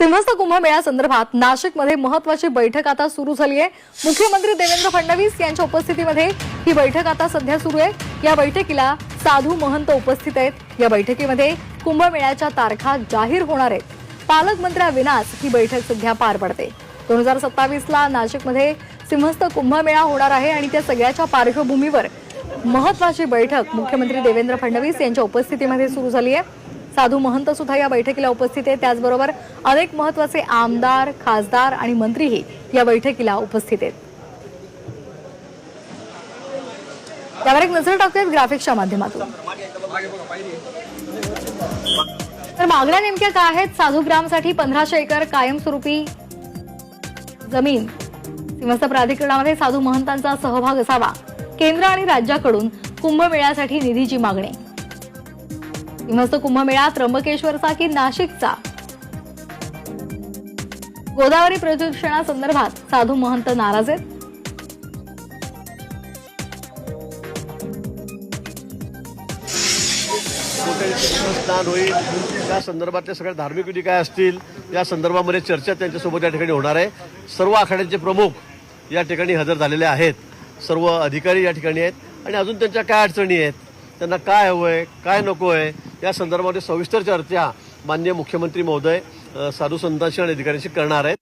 सिंहस्थ कुंभमेळा संदर्भात नाशिकमध्ये महत्वाची बैठक आता सुरू झाली आहे. मुख्यमंत्री देवेंद्र फडणवीस यांच्या उपस्थितीमध्ये ही बैठक आता सध्या सुरू आहे. या बैठकीला साधू महंत उपस्थित आहेत. या बैठकीमध्ये कुंभमेळ्याच्या तारखा जाहीर होणार आहेत. पालकमंत्र्याविनाच ही बैठक सध्या पार पडते. दोन हजार सत्तावीसला नाशिकमध्ये सिंहस्थ कुंभमेळा होणार आहे आणि त्या सगळ्याच्या पार्श्वभूमीवर महत्वाची बैठक मुख्यमंत्री देवेंद्र फडणवीस यांच्या उपस्थितीमध्ये सुरू झाली आहे. साधू महंत सुद्धा या बैठकीला उपस्थित आहेत. त्याचबरोबर अनेक महत्त्वाचे आमदार खासदार आणि मंत्रीही या बैठकीला उपस्थित आहेत. त्यावर एक नजर टाकूयात ग्राफिक्सच्या माध्यमातून. तर मागण्या नेमक्या काय आहेत? साधू ग्रामसाठी पंधराशे एकर कायमस्वरूपी जमीन. सिंहस्थ प्राधिकरणामध्ये साधू महंतांचा सहभाग असावा. केंद्र आणि राज्याकडून कुंभमेळ्यासाठी निधीची मागणी. सिंहस्थ कुंभमेळा त्र्यंबकेश्वरचा की नाशिकचा. गोदावरी प्रदूषणासंदर्भात साधू महंत नाराज आहेत. स्नान होईल त्या संदर्भातले सगळ्या धार्मिक विधी काय असतील या संदर्भामध्ये चर्चा त्यांच्यासोबत या ठिकाणी होणार आहे. सर्व आखाड्यांचे प्रमुख या ठिकाणी हजर झालेले आहेत. सर्व अधिकारी या ठिकाणी आहेत. आणि अजून त्यांच्या काय अडचणी आहेत? त्यांना काय हवं आहे काय नको आहे या संदर्भामध्ये सविस्तर चर्चा माननीय मुख्यमंत्री महोदय साधू संतांशी आणि अधिकाऱ्यांशी करणार आहेत.